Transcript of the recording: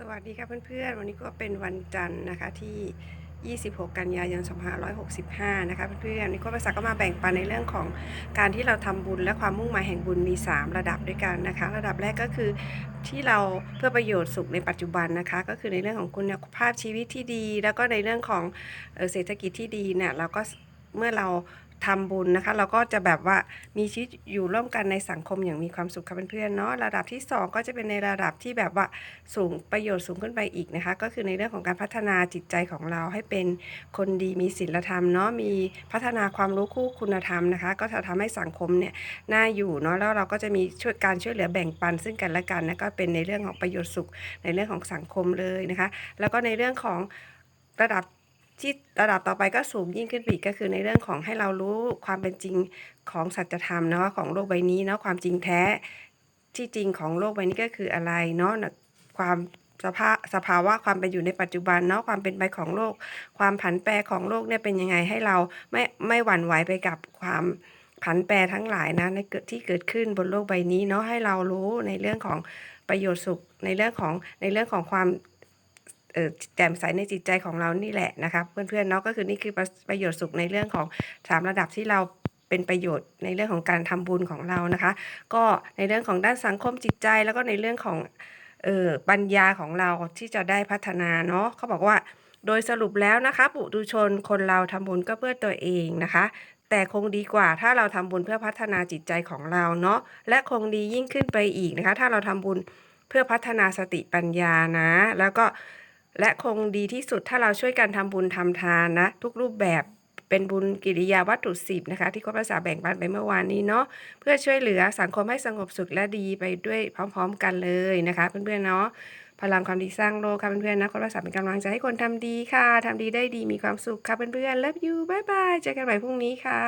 สวัสดีค่ะเพื่อนๆ วันนี้ก็เป็นวันจันทร์นะคะที่ 26 กันยายน 2565 นะคะเพื่อนๆวันนี้ก็ภาษาก็มาแบ่งปันในเรื่องของการที่เราทำบุญและความมุ่งหมายแห่งบุญมี 3 ระดับด้วยกันนะคะ ระดับแรกก็คือที่เราเพื่อประโยชน์สุขในปัจจุบันนะคะ ก็คือในเรื่องของคุณภาพชีวิตที่ดี แล้วก็ในเรื่องของเศรษฐกิจที่ดีเนี่ยเราก็เมื่อเรา ทำบุญนะคะ เราก็จะแบบว่ามีชีวิตอยู่ร่วมกันในสังคมอย่างมีความสุขค่ะเพื่อนๆเนาะระดับที่สองก็จะเป็นในระดับที่แบบว่าสูงประโยชน์สูงขึ้นไปอีกนะคะ ก็คือในเรื่องของการพัฒนาจิตใจของเราให้เป็นคนดีมีศีลธรรมเนาะมีพัฒนาความรู้คู่คุณธรรมนะคะ ก็จะทำให้สังคมเนี่ยน่าอยู่เนาะแล้วเราก็จะมีช่วยการช่วยเหลือแบ่งปันซึ่งกันและกันนะก็เป็นในเรื่องของประโยชน์สุขในเรื่องของสังคมเลยนะคะ แล้วก็ในเรื่องของระดับ ที่ระดับต่อไปก็สูงยิ่งขึ้นไปอีกก็คือในเรื่องของให้เรารู้ความเป็นจริงของสัจธรรมเนาะของโลกใบนี้เนาะความจริงแท้ที่จริงของโลกใบนี้ก็คืออะไรเนาะความสภาพสภาวะความเป็นอยู่ในปัจจุบันเนาะความเป็นไปของโลก ความผันแปรของโลกเนี่ยเป็นยังไงให้เราไม่ไม่หวั่นไหวไปกับความผันแปรทั้งหลายนะในเกิดที่เกิดขึ้นบนโลกใบนี้เนาะให้เรารู้ในเรื่องของประโยชน์สุขในเรื่องของในเรื่องของความ แจ่มใสในจิตใจของเรานี่แหละนะคะเพื่อนๆเนาะก็คือนี่คือประโยชน์สุขในเรื่องของสามระดับที่เราเป็นประโยชน์ในเรื่องของการทำบุญของเรานะคะ ก็ในเรื่องของด้านสังคมจิตใจแล้วก็ในเรื่องของเออปัญญาของเราที่จะได้พัฒนาเนาะเขาบอกว่าโดยสรุปแล้วนะคะปุถุชนคนเราทำบุญก็เพื่อตัวเองนะคะ แต่คงดีกว่าถ้าเราทำบุญเพื่อพัฒนาจิตใจของเราเนาะและคงดียิ่งขึ้นไปอีกนะคะ ถ้าเราทำบุญเพื่อพัฒนาสติปัญญานะ แล้วก็ และคงดีที่สุดถ้าเราช่วยกันทำบุญทำทานนะ ทุกรูปแบบเป็นบุญกิริยาวัตถุสิบนะคะ ที่ข้อภาษาแบ่งปันไปเมื่อวานนี้เนาะเพื่อช่วยเหลือสังคมให้สงบสุขและดีไปด้วยพร้อม ๆ กันเลยนะคะ เพื่อนๆเนาะพลังความดีสร้างโลกค่ะเพื่อนๆนะคนรักษาเป็นกำลังใจให้คนทำดีค่ะทำดีได้ดีมีความสุขค่ะเพื่อนๆ love you บายบายเจอกันใหม่พรุ่งนี้ค่ะ